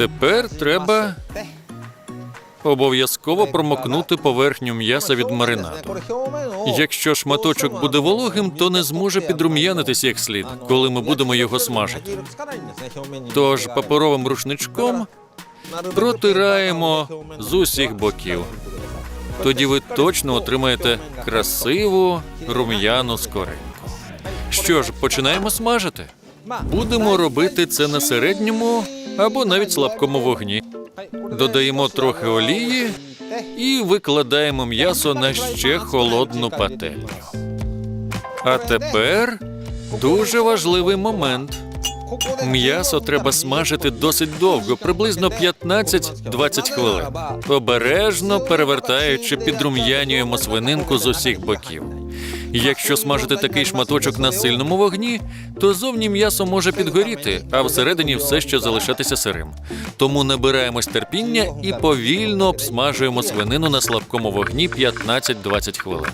Тепер треба обов'язково промокнути поверхню м'яса від маринаду. Якщо шматочок буде вологим, то не зможе підрум'янитись як слід, коли ми будемо його смажити. Тож паперовим рушничком протираємо з усіх боків. Тоді ви точно отримаєте красиву рум'яну скоринку. Що ж, починаємо смажити. Будемо робити це на середньому або навіть слабкому вогні. Додаємо трохи олії і викладаємо м'ясо на ще холодну пательню. А тепер дуже важливий момент. М'ясо треба смажити досить довго, приблизно 15-20 хвилин. Обережно перевертаючи, підрум'янюємо свининку з усіх боків. Якщо смажити такий шматочок на сильному вогні, то зовні м'ясо може підгоріти, а всередині все ще залишатися сирим. Тому набираємось терпіння і повільно обсмажуємо свинину на слабкому вогні 15-20 хвилин.